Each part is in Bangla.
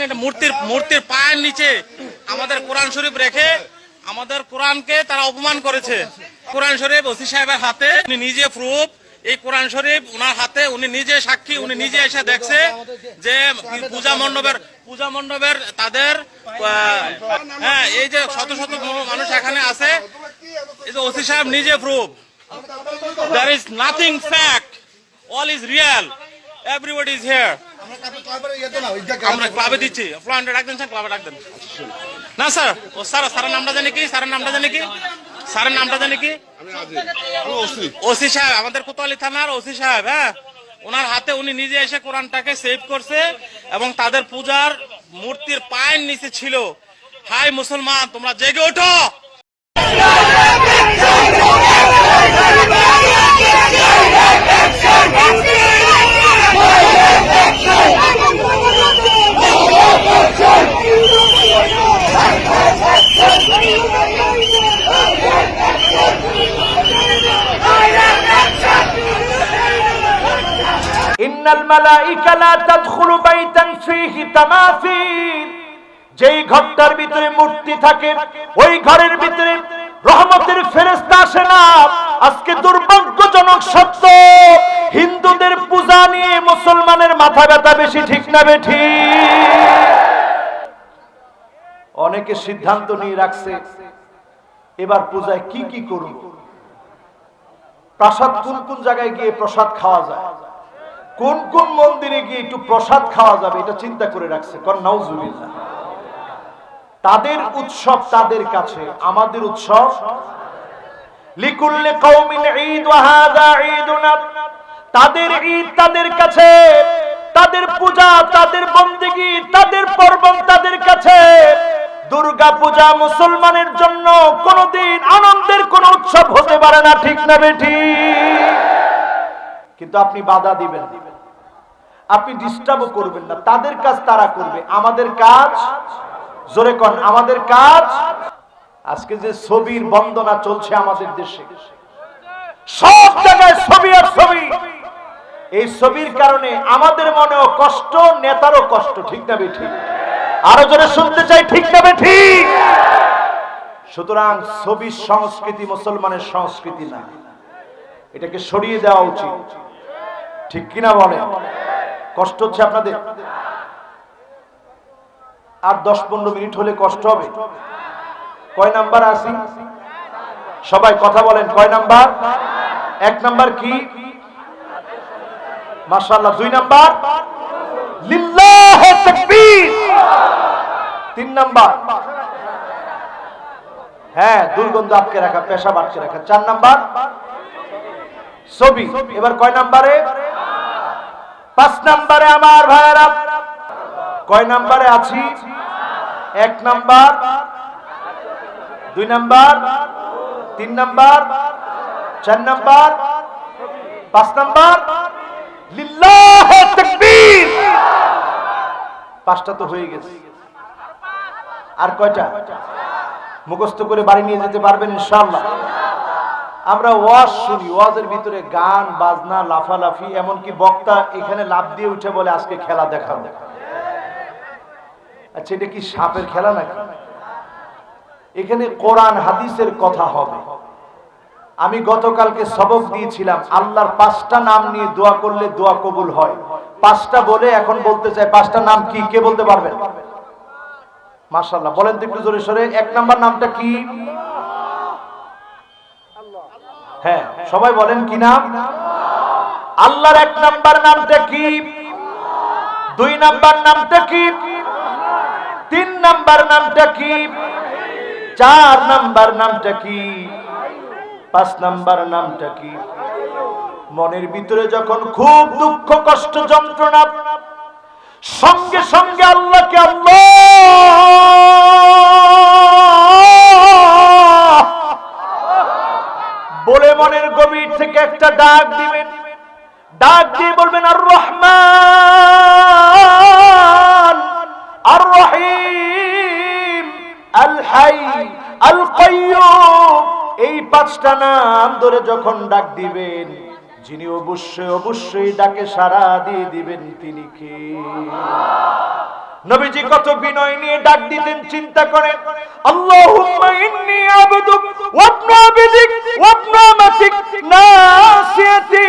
দেখছেন এটা মূর্তির মূর্তির পায়ের নিচে আমাদের কোরআন শরীফ রেখে আমাদের কোরআনকে তারা অপমান করেছে। কোরআন শরীফ ওসি সাহেবের হাতে, উনি নিজে প্রুফ। এই কোরআন শরীফ ওনার হাতে, উনি নিজে সাক্ষী, উনি নিজে এসে দেখছে যে পূজা মণ্ডপের পূজা মণ্ডপের তাদের হ্যাঁ এই যে শত শত মানুষ এখানে আছে, এই যে ওসি সাহেব নিজে proof. There is nothing fact all is real. Everybody is here. আমরা ক্লাবে দিচ্ছি। ফ্লোয়ান্টে ডাক স্যার ক্লাবে ডাক না, স্যার, ও, স্যার, স্যারের নামটা জানি কি? স্যারের নামটা জানি কি? স্যারের নামটা জানি কি? ওসি সাহেব, আমাদের কোতোয়ালি থানার ওসি সাহেব হ্যাঁ? ওনার হাতে উনি নিজে এসে কোরআনটাকে সেভ করছে এবং তাদের পূজার মূর্তির পায়ের নিচে ছিল। হাই মুসলমান, তোমরা জেগে ওঠো! ইন্নাল মালাইকা লা তাদখুলু বাইতান ফীহি তামাসিল যেই ঘরটার ভিতরে মূর্তি থাকে ওই ঘরের ভিতরে রহমতের ফেরেশতা আসে না। আজকে দুর্ভাগ্যজনক সত্য, হিন্দুদের পূজা নিয়ে মুসলমানের মাথা ব্যথা বেশি ঠিক না বেঠি। অনেকে সিদ্ধান্ত নিয়ে রাখছে, এবার পূজায় কি কি করব? প্রাসাদ কোন কোন জায়গায় গিয়ে প্রসাদ খাওয়া যায়? কোন কোন মন্দিরে গিয়ে একটু প্রসাদ খাওয়া যাবে, এটা চিন্তা করে রাখছে কর নাউজুবিল্লাহ। তাদের উৎসব তাদের কাছে, আমাদের উৎসব লিকুল্লি কওমিন ঈদ, ওয়া ঈদুনা তাদের ঈদ তাদের কাছে, তাদের পূজা তাদের বন্দেগী, তাদের পর্বণ তাদের কাছে। দুর্গা পূজা মুসলমানের জন্য কোনদিন আনন্দের কোন উৎসব হতে পারে না, ঠিক না বেঠি? কিন্তু আপনি বাধা দিবেন আপনি ডিস্টার্বও করবেন না। তাদের কাজ তারা করবে। আমাদের কাজ, জোরে কন, আমাদের কাজ আজকে যে ছবির বন্দনা চলছে আমাদের দেশে সব জায়গায় ছবি আর ছবি। এই ছবির কারণে আমাদের মনেও কষ্ট নেতারও কষ্ট ঠিক না বেঠি? আরও জোরে শুনতে চাই ঠিক না বেঠি? সুতরাং ছবির সংস্কৃতি মুসলমানের সংস্কৃতি না। এটাকে সরিয়ে দেওয়া উচিত। ঠিক কিনা বলে? কষ্ট হচ্ছে আপনাদের? আর দশ পনেরো মিনিট হলে কষ্ট হবে? কয় নাম্বার আসি? সবাই কথা বলেন, কয় নাম্বার? এক নাম্বার কি? মাশাআল্লাহ, দুই নাম্বার? তিন নাম্বার? হ্যাঁ দুর্গন্ধ আটকে রাখা, পেশাব আটকে রাখা। চার নাম্বার? ছবি। এবার কয় নাম্বারে? পাঁচ নাম্বারে আমার ভাইয়েরা। কয় নাম্বারে আছি? এক নাম্বার? দুই নাম্বার, তিন নাম্বার, চার নাম্বার, পাঁচ নাম্বার। পাঁচটা তো হয়ে গেছে। আর কয়টা? মুখস্থ করে বাড়ি নিয়ে যেতে পারবেন ইনশাআল্লাহ। আমরা ওয়াজ শুনি, ওয়াজের ভিতরে গান, বাজনা, লাফালাফি, এমনকি বক্তা এখানে লাভ দিয়ে উঠে বলে, আজকে খেলা দেখাবো। আচ্ছা এটা কি সাপের খেলা নাকি? এখানে কোরআন হাদিসের কথা হবে। আমি গতকালকে সবক দিয়েছিলাম, আল্লাহর পাঁচটা নাম নিয়ে দোয়া করলে দোয়া কবুল হয়। পাঁচটা বলে এখন বলতে চাই, পাঁচটা নাম কি? কে বলতে পারবেন? মাশাল্লাহ বলেন তো একটু জোরে সরে, এক নাম্বার নামটা কি? হ্যাঁ সবাই বলেন কি নাম? আল্লাহর এক নাম্বার নামটা কি? দুই নাম্বার নামটা কি? তিন নাম্বার নামটা কি? চার নাম্বার নামটা কি? পাঁচ নাম্বার নামটা কি? মনের ভিতরে যখন খুব দুঃখ, কষ্ট, যন্ত্রণা, সঙ্গে সঙ্গে আল্লাহকে আল্লাহ বলে মনের গভীর থেকে একটা ডাক দিবেন। ডাক দিয়ে বলবেন, আর রহমান! পাঁচটা নাম ধরে যখন ডাক দিবেন, যিনি অবশ্যই অবশ্যই ডাকে সারা দিয়ে দিবেন, তিনি কে? নবীজি কত বিনয় নিয়ে ডাক দিতেন, চিন্তা করেন, আল্লাহুম্মা ইন্নী আবদুক ওয়া আবনা আবদিক ওয়া আবনা আমাতিক নাসিয়াতি।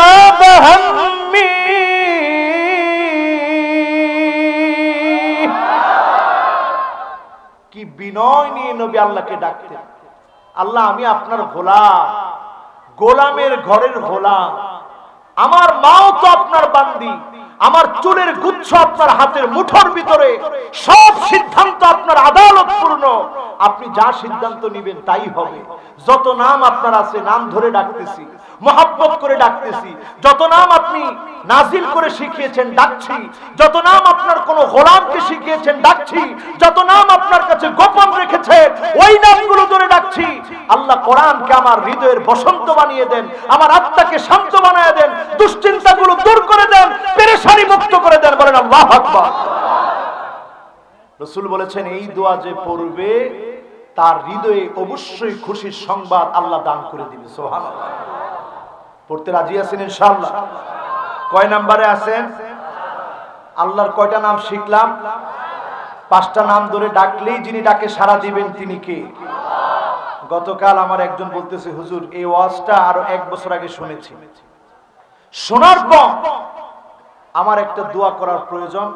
আল্লাহকে ডাকতেন আল্লাহ আমি আপনার গোলাম। গোলামের ঘরের গোলাম। আমার মাও তো আপনার বান্দি। আমার চুলের গুচ্ছ আপনার হাতের মুঠোর ভিতরে, সব সিদ্ধান্ত আপনার আদালত পূর্ণ। আপনি যা সিদ্ধান্ত নিবেন তাই হবে। যত নাম আপনার আছে, নাম ধরে ডাকতেছি, মহাব্বত করে ডাকতেছি। যত নাম আপনি নাজিল করে শিখিয়েছেন, ডাকছি। যত নাম আপনার কোন গোলামকে শিখিয়েছেন, ডাকছি। যত নাম আপনার কাছে গোপন রেখেছে ওই নামগুলো ধরে ডাকছি। আল্লাহ কোরআনকে আমার হৃদয়ের বসন্ত বানিয়ে দেন, আমার আত্মাকে শান্ত বানিয়ে দেন, দুশ্চিন্তাগুলো দূর করে দেন, পেরেশানি মুক্ত করে দেন, বলেন আল্লাহ আকবার। রসুল বলেছেন, এই দোয়া যে পড়বে, তার হৃদয়ে অবশ্যই খুশির সংবাদ আল্লাহ দান করে দিবে সোহান পড়তে রাজি আছেন ইনশাআল্লাহ? কয় নাম্বারে আছেন? আল্লাহর কয়টা নাম শিখলাম? পাঁচটা নাম ধরে ডাকলেই যিনি ডাকে সারা দিবেন তিনি কে? গতকাল আমার একজন বলতেছে, হুজুর, এই ওয়াজটা আরও এক বছর আগে শুনেছি। শোনার পর আমার একটা দোয়া করার প্রয়োজন।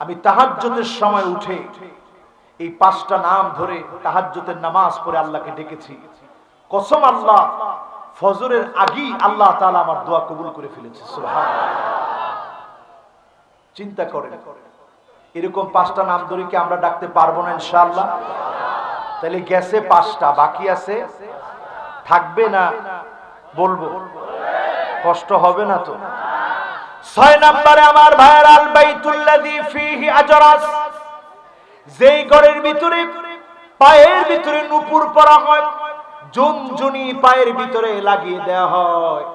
আমি তাহাজ্জতের সময় উঠে এই পাঁচটা নাম ধরে তাহাজ্জতের নামাজ পড়ে আল্লাহকে ডেকেছি। কসম আল্লাহ, ফজরের আগেই আল্লাহ তাআলা আমার দোয়া কবুল করে ফেলেছে চিন্তা করেন, এরকম পাঁচটা নাম ধরে কি আমরা ডাকতে পারব না ইনশাআল্লাহ? তাহলে গেছে পাঁচটা, বাকি আছে? থাকবে না? বলব। কষ্ট হবে না তো? ছয় নম্বরে আমার ভাইয়ের আল বাইতুল্লাযী ফীহি আজরাস, যেই ঘরের ভিতরে পায়ের ভিতরে নুপুর পরা হয় জুনজুনি পায়ের ভিতরে লাগিয়ে দেওয়া হয়।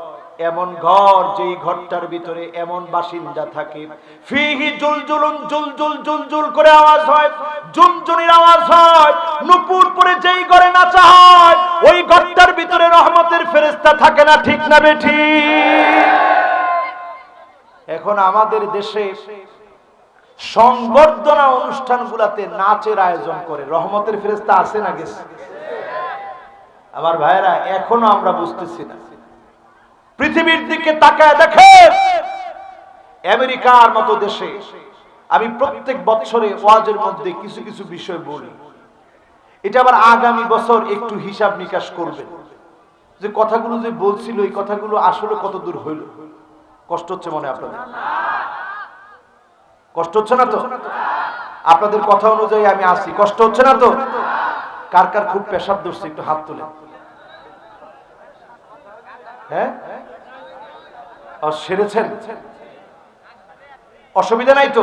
এমন ঘর যেই ঘরটার ভিতরে এমন বাসিন্দা থাকে। ফিহি জুলজুলুন জুলজুল জুলজুল করে আওয়াজ হয় জুনজুনির আওয়াজ হয়। নুপুর পরে যেই ঘরে নাচা হয়, ওই ঘরটার ভিতরে রহমতের ফেরেশতা থাকে না, ঠিক না বেঠি এখন আমাদের দেশে সংবর্ধনা অনুষ্ঠানগুলাতে নাচের আয়োজন করে। রহমতের ফেরেস্তা আছে না গেছে? আমার ভাইয়েরা, এখনও আমরা বুঝতেছি না। পৃথিবীর দিকে তাকায় দেখে আমেরিকার মতো দেশে আমি প্রত্যেক বছরে ওয়াজের মধ্যে কিছু কিছু বিষয় বলি। এটা আবার আগামী বছর একটু হিসাব নিকাশ করবেন। যে কথাগুলো যে বলছিল, এই কথাগুলো আসলে কত দূর হইল? কষ্ট হচ্ছে মনে আপনাদের। কষ্ট হচ্ছে না তো? আপনাদের কথা অনুযায়ী আমি আসি। কষ্ট হচ্ছে না তো? কার কার খুব পেশাব ধরছে, একটু হাত তুলে। হ্যাঁ? সেরেছেন? অসুবিধা নাই তো?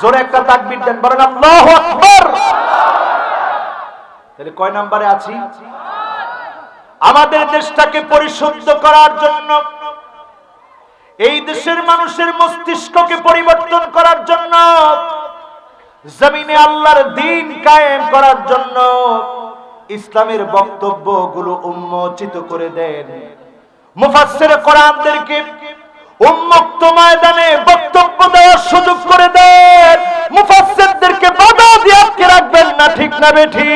জোরে একটা তাকবির দেন, বলেন, আল্লাহু আকবার! তাহলে কয় নাম্বারে আছি? আমাদের দেশটাকে পরিশুদ্ধ করার জন্য এই দেশের মানুষের মস্তিষ্ককে পরিবর্তন করার জন্য, জমিনে আল্লাহর দিন কায়েম করার জন্য ইসলামের বক্তব্যগুলো উন্মোচিত করে দেন। কোরআনদেরকে উন্মুক্ত ময়দানে বক্তব্য দেওয়ার সুযোগ করে দেন। মুফাসসিরদেরকে বাধা দিয়ে আটকে রাখবেন না, ঠিক না বেঠি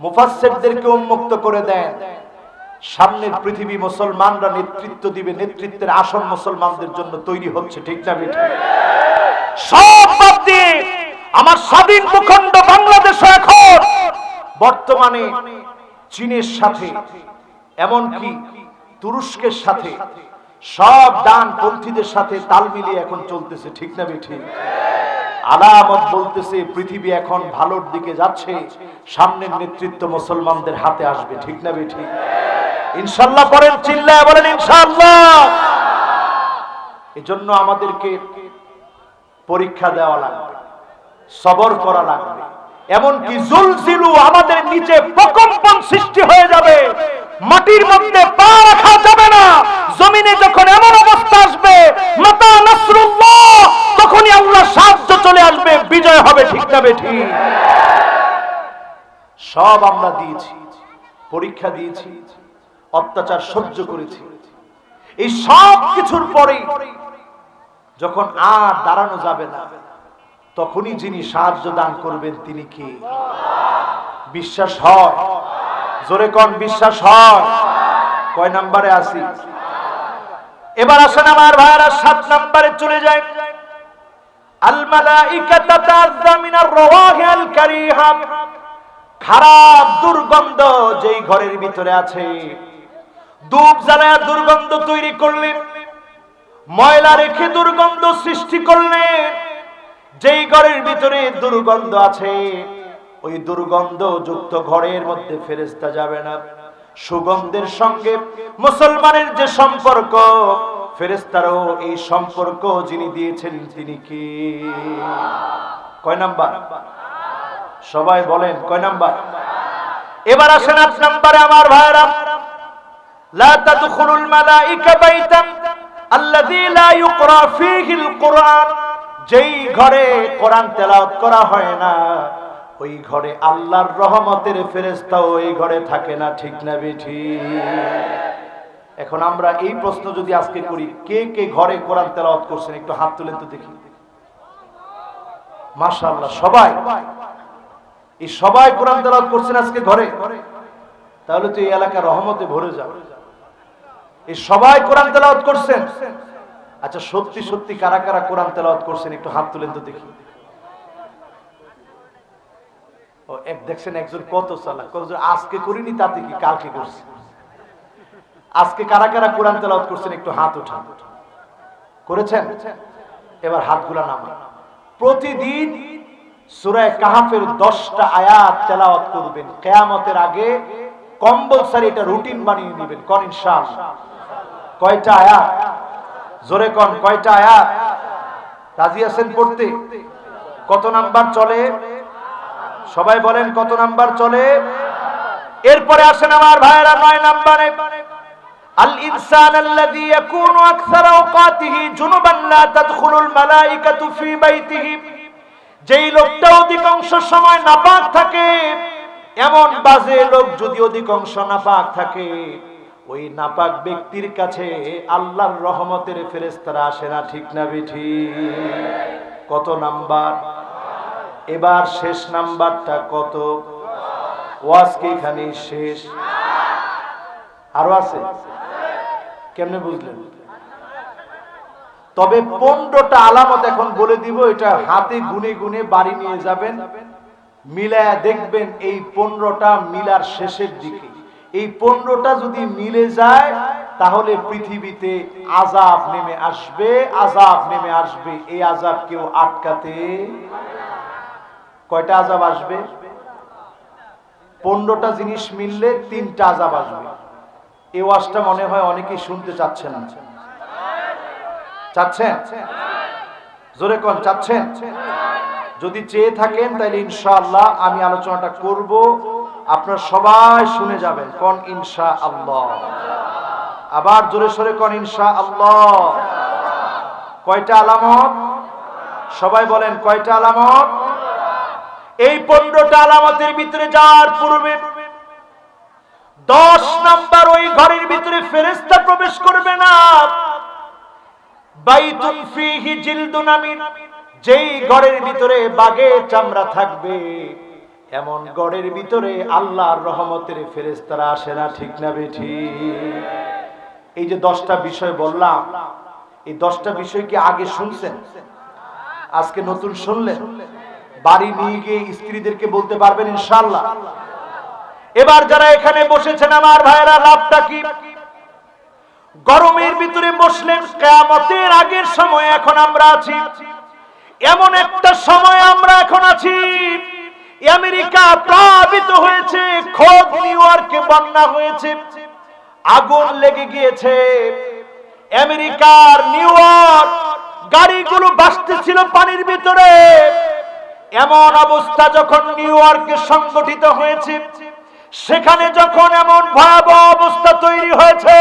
মুফাসসিরদেরকে উন্মুক্ত করে দেন। সামনের পৃথিবী মুসলমানরা নেতৃত্ব দিবে, নেতৃত্বের আসন মুসলমানদের জন্য তৈরি হচ্ছে, ঠিক না আমার স্বাধীন ভূখণ্ড বাংলাদেশ এখন। বর্তমানে চীনের সাথে, এমনকি তুরস্কের সাথে, সব ডান পন্থীদের সাথে তাল মিলিয়ে এখন চলতেছে, ঠিক না বেঠি আলামত বলতেছে, পৃথিবী এখন ভালোর দিকে যাচ্ছে, সামনের নেতৃত্ব মুসলমানদের হাতে আসবে, ঠিক না বেঠি ইনশাল্লাহ পরেন চিল্লায় বলেন ইনশাল্লাহ। এজন্য আমাদেরকে পরীক্ষা দেওয়া লাগবে, সবর করা লাগবে। এমনকি জুলজিলু আমাদের নিচে প্রকম্পন সৃষ্টি হয়ে যাবে, মাটির মধ্যে পা রাখা যাবে না। জমিনে যখন এমন অবস্থা আসবে, মাতা নাসরুল্লাহ, তখনই আল্লাহ সাহায্য চলে আসবে, বিজয় হবে ঠিক না বেঠি। সব আমরা দিয়েছি, পরীক্ষা দিয়েছি। অত্যাচার সহ্য করেছি। এই সব কিছুর পরে যখন আর দাঁড়ানো যাবে না, তখনই যিনি সাহায্য দান করবেন তিনি কি? বিশ্বাস হয়? জোরে কন, বিশ্বাস হয়? কয় নাম্বারে আসি এবার আসেন আমার ভাইরা সাত নাম্বারে চলে যায় খারাপ দুর্গন্ধ যেই ঘরের ভিতরে আছে। ধূপ জ্বালায় দুর্গন্ধ তৈরি করলেন। ময়লা রেখে দুর্গন্ধ সৃষ্টি করলেন। যেই ঘরের ভিতরে দুর্গন্ধ আছে, ওই দুর্গন্ধ যুক্ত ঘরের মধ্যে ফেরেস্তা যাবে না। সুগন্ধের সঙ্গে মুসলমানের যে সম্পর্ক ফেরেস্তারও এই সম্পর্ক যিনি দিয়েছেন তিনি কি? কয় নাম্বার? সবাই বলেন, কয় নাম্বার? এবার আসেন আট নাম্বারে আমার ভাইরা لا تدخلوا الملائكة بيتا الذي لا يقرأ فيه القرآن যেই ঘরে কোরআন তেলাওয়াত করা হয় না ওই ঘরে আল্লাহর রহমতের ফেরেশতা ওই ঘরে থাকে না ঠিক না বেঠি এখন আমরা এই প্রশ্ন যদি আজকে করি কে কে ঘরে কোরআন তেলাওয়াত করছেন একটু হাত তুলেন তো দেখি মাশাআল্লাহ সবাই এই সবাই কোরআন তেলাওয়াত করছেন আজকে ঘরে তাহলে তো এই এলাকা রহমতে ভরে যাবে এই সবাই কোরআন তেলাওয়াত করছেন। আচ্ছা সত্যি সত্যি কারা কারা কোরআন তেলাওয়াত করছেন একটু হাত তুলেন তো দেখি। ও, এক দেখছেন একজন কত কতজন, আজকে করিনি, তাতে কি কালকে করছে? আজকে কারা কারা কোরআন করছেন একটু হাত করেছেন? এবার হাতগুলা প্রতিদিন সুরায় কাহাফের দশটা আয়াত তেলাওয়াত করবেন। কেয়ামতের আগে কম্পালসারি এটা রুটিন বানিয়ে নেবেন, কন ইনশাআল্লাহ। কয়টা আয়াত? জোরে কন, কয়টা আয়াত? রাজি আছেন পড়তে? কত নাম্বার চলে? সবাই বলেন কত নাম্বার চলে? এরপরে আসেন আমার ভাইয়েরা নয় নাম্বারে। আল ইনসান আল্লাযী ইয়াকুনু আকসার আওকাতিহি জুনুবান লা তাদখুলুল মালাইকাতু ফি বাইতিহি। যেই লোকটা অধিকাংশ সময় নাপাক থাকে, এমন বাজে লোক যদি অধিকাংশ নাপাক থাকে। ওই নাপাক ব্যক্তির কাছে আল্লাহর রহমতের ফেরেস্তারা আসে না, ঠিক না বেঠি? কত নাম্বার? এবার শেষ নাম্বারটা কত? ওয়াজ কি এখানে শেষ? আরও আছে? কেমনে বুঝলেন? তবে পনেরোটা আলামত এখন বলে দিব, এটা হাতে গুনে গুনে বাড়ি নিয়ে যাবেন, মিলায়া দেখবেন এই পনেরোটা মিলার শেষের দিকে। এই পনেরোটা যদি মিলে যায়, তাহলে পৃথিবীতে আজাব নেমে আসবে আজাব নেমে আসবে। এই আজাব কেউ আটকাতে কয়টা আজাব আসবে? পনেরোটা জিনিস মিললে তিনটা আজাব আসবে। এই ওয়াজটা মনে হয় অনেকেই শুনতে চাচ্ছেন না। চাচ্ছেন? জোরে কোন, চাচ্ছেন? যদি চেয়ে থাকেন তাহলে ইনশাআল্লাহ আমি আলোচনাটা করব। আপনারা সবাই শুনে যাবেন, কোন ইনশা আল্লাহ আবার জোরে সরে কোন ইনশা আল্লাহ কয়টা আলামত? সবাই বলেন, কয়টা আলামত? এই পনেরোটা আলামতের ভিতরে যার পূর্বে দশ নাম্বার ওই ঘরের ভিতরে ফেরেস্তা প্রবেশ করবে না। বাইতুন ফিহি জিলদুন আমিন। যেই ঘরের ভিতরে বাগে চামড়া থাকবে, এমন গড়ের ভিতরে আল্লাহর রহমতের ফেরেস্তারা আসে না, ঠিক না বেঠি? এই যে দশটা বিষয় বললাম, এই দশটা বিষয় কি আগে শুনছেন? আজকে নতুন শুনলেন? বাড়ি নিয়ে গিয়ে স্ত্রীদেরকে বলতে পারবেন ইনশাল্লাহ এবার যারা এখানে বসেছেন, আমার ভাইয়েরা লাভটা কি? গরমের ভিতরে বসলেন, কেয়ামতের আগের সময় এখন আমরা আছি। এমন একটা সময় আমরা এখন আছি। আমেরিকা প্লাবিত হয়েছে, খোদ নিউ ইয়র্কে বন্যা হয়েছে, আগুন লেগে গিয়েছে। আমেরিকার নিউ ইয়র্ক, গাড়িগুলো ভাসতেছিল পানির ভিতরে। এমন অবস্থা যখন নিউ ইয়র্কে সংগঠিত হয়েছে, সেখানে যখন এমন ভয়াবহ অবস্থা তৈরি হয়েছে,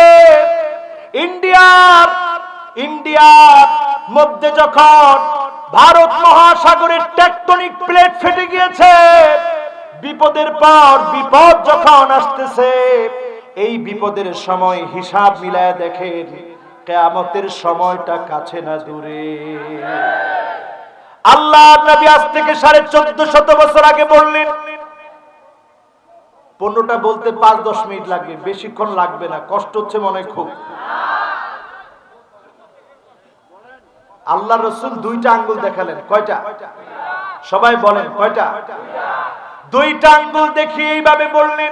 ইন্ডিয়ার ইন্ডিয়ার মধ্যে যখন ভারত মহাসাগরের টেকটনিক প্লেট ফেটে গিয়েছে। বিপদের পর বিপদ যখন আসতেছে, এই বিপদের সময় হিসাব মিলায় দেখেন, কেয়ামতের সময়টা কাছে না দূরে। আল্লাহ নবী আজ থেকে সাড়ে চোদ্দ শত বছর আগে বললেন পনেরোটা বলতে পাঁচ দশ মিনিট লাগবে বেশিক্ষণ লাগবে না, কষ্ট হচ্ছে মনে খুব। আল্লাহ রসুল দুইটা আঙ্গুল দেখালেন। কয়টা? সবাই বলেন, কয়টা? দুইটা আঙ্গুল দেখিয়ে এইভাবে বললেন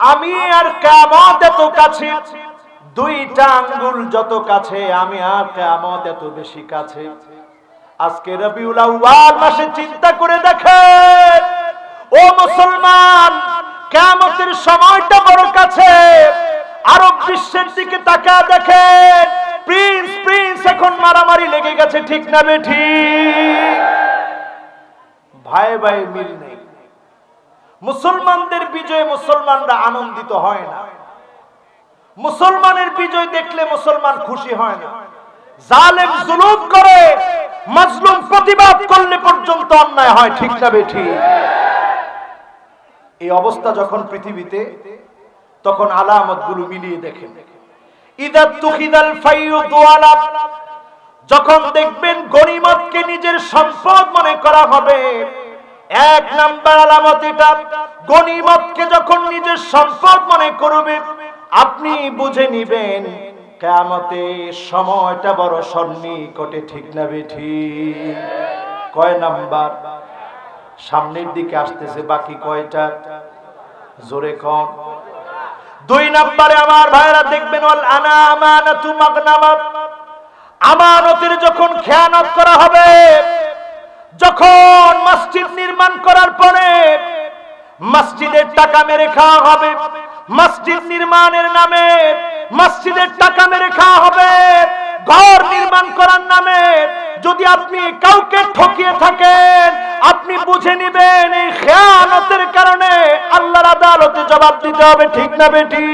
আমি আর কেমত এত কাছে, দুইটা আঙ্গুল যত কাছে, আমি আর কেমত এত বেশি কাছে। আজকে রবিউল আউয়াল মাসে চিন্তা করে দেখেন, ও মুসলমান কেমতের সময়টা বড় কাছে। আরব বিশ্বের দিকে তাকা দেখেন। প্রিন্স প্রিন্স এখন মারামারি লেগে গেছে, ঠিক না বেঠি? ভাই ভাই, মিল নেই। মুসলমানদের বিজয়ে মুসলমানরা আনন্দিত হয় না। মুসলমানের বিজয় দেখলে মুসলমান খুশি হয় না। জালেম জুলুম করে, মাজলুম প্রতিবাদ করলে পর্যন্ত অন্যায় হয়, ঠিক না বেঠি? এই অবস্থা যখন পৃথিবীতে তখন আলামতগুলো মিলিয়ে দেখেন। যখন দেখবেন গনিমতকে নিজের সম্পদ মনে করা হবে, এক নাম্বার আলামত এটা গনিমতকে যখন নিজের সম্পদ মনে করবে, আপনি বুঝে নিবেন, কেয়ামতে সময়টা বড় সন্নিকটে ঠিক না বেঠি কয় নাম্বার? সামনের দিকে আসতেছে বাকি কয়টা? জোরে কম দুই নম্বরে আমার ভাইরা দেখবেন আমানতের যখন খেয়ানত করা হবে, যখন মসজিদ নির্মাণ করার পরে মসজিদের টাকা মেরে খাওয়া হবে, মসজিদ নির্মাণের নামে মসজিদের টাকা মেরে খাওয়া হবে, ঘর নির্মাণ করার নামে যদি আপনি কাউকে ঠকিয়ে থাকেন, আপনি বুঝে নিবেন এই খেয়ানতের কারণে আল্লাহর আদালতে জবাব দিতে হবে, ঠিক না বেটি